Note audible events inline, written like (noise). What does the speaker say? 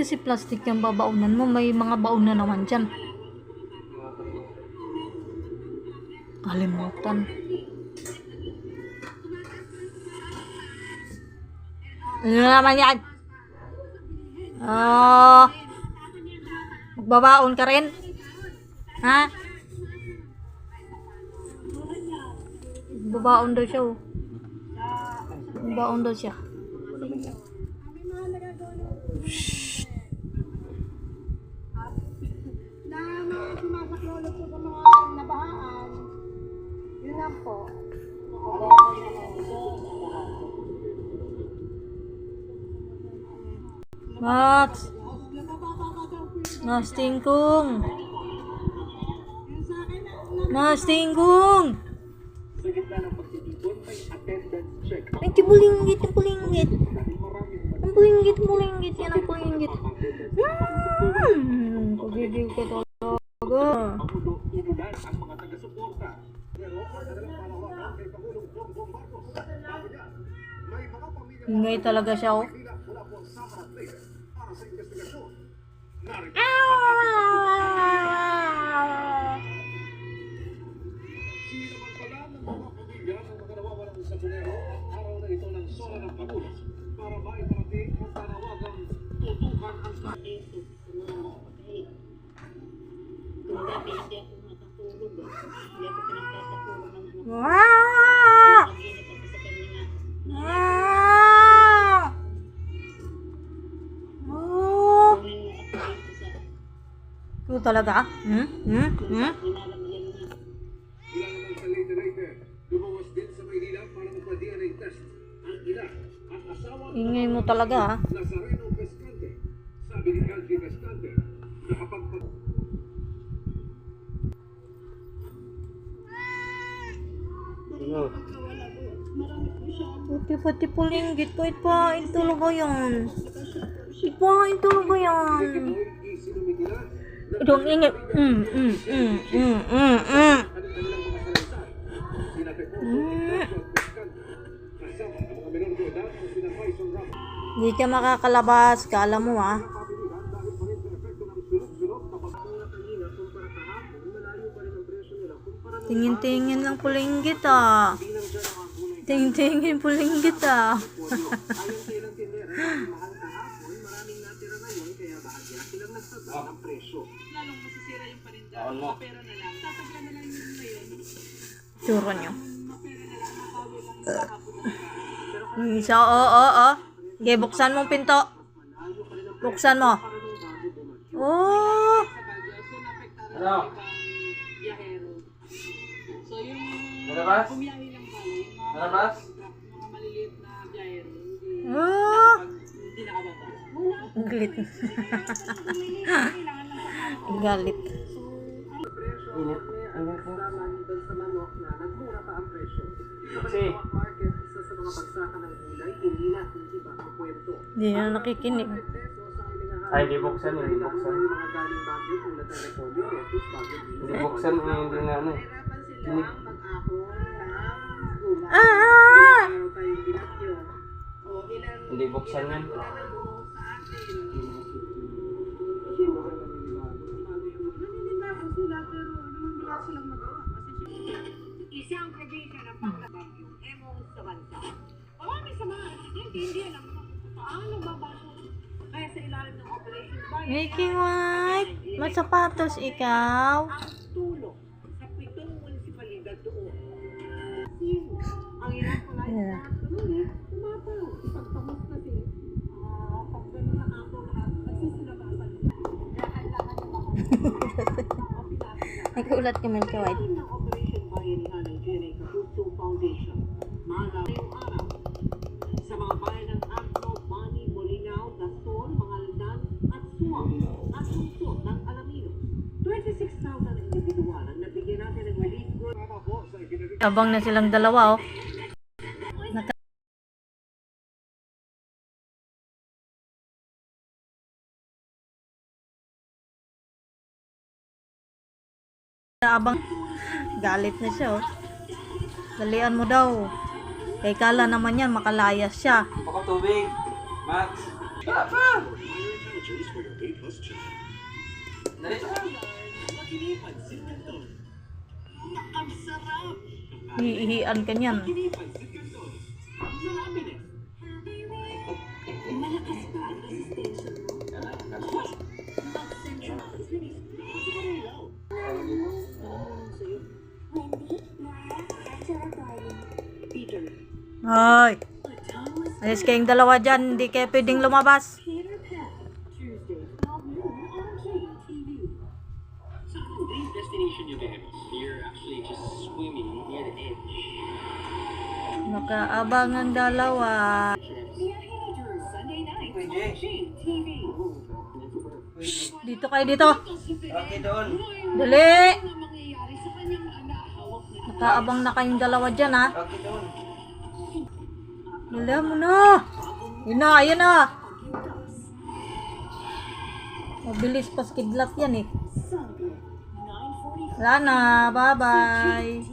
kasi plastic yung babaunan mo? May mga baon na naman dyan. Kalimutan. Ano na naman yan? Oh. Magbabaon ka rin? Ha? Magbabaon daw siya oh. Magbabaon daw siya. na Max! Mas tingkong! Mas tingkong! Ay, tibulinggit, ang pulinggit. Ang pulinggit, pulinggit, yan ang pulinggit. Hmm, pagigil ka talaga. Ingay talaga siya, oh. Ah! Ang ina at asawa ng Ingay mo talaga, ah. Sabi ni Calvi Pescante, nakapagpag... Puti pati pulinggit ko. Ipain talaga yan. Ipain talaga yan. Boy, isinumit nila Ito ang ingay. Mm, mm, mm, mm, mm, mm. Hindi ka makakalabas. Kala mo ah. Kumpara ng Tingin-tingin lang pulinggit ah. Tingin-tingin pulinggit ah. (laughs) Masisira yung parinda. Na lang. Tatagyan na lang yun ngayon. Tsura nyo. Lang. Lang sira. Yung isa, oo, oo, oo. Okay, buksan mong pinto. Buksan mo. Oh! Baguio. So, yung Malabas? bumiyahe ng bali, yung mga, Malabas? mga maliliit na biyahero, Oh! hindi nakababa. Wala. Ang galit. Galit. Init. Init po. Sa manok na nagmura pa ang presyo. Kasi, Market, isa sa mga bagsakan ng gulay, hindi na hindi ba ang kwento. Hindi na nakikinig. Ay, di buksan di Lalo buksan. Hindi buksan hindi na ano gulay. Ah! Hindi buksan yan. Nagsisilabasan. Kailangan na mga Nagulat ka man ka white. Operation Bayanihan ng GNA Kapuso Foundation, maalaw Abang na silang dalawa oh. Naka Abang galit na siya oh. Dalian mo daw. Kay kala naman yan makalayas siya. Baka tubig. Max. Dali. Makinipansin ka to. Ang sarap! Hihihian ka niyan. Makinipansin ka to. Marami na. Malakas pa ang resistensya Hoy, alis kayong dalawa dyan. Hindi kayo pwedeng lumabas. Destination nyo, Bebs? You're actually just swimming near the edge. Nakaabang ang dalawa. KTV. Dito kayo dito. Okay, doon. Dali! Nakaabang na kayong dalawa dyan ha. Okay, doon. Dala mo na. Yun na, yun na. Mabilis pas kidlat yan eh. Sunday, 9.45. Wala na. Bye-bye.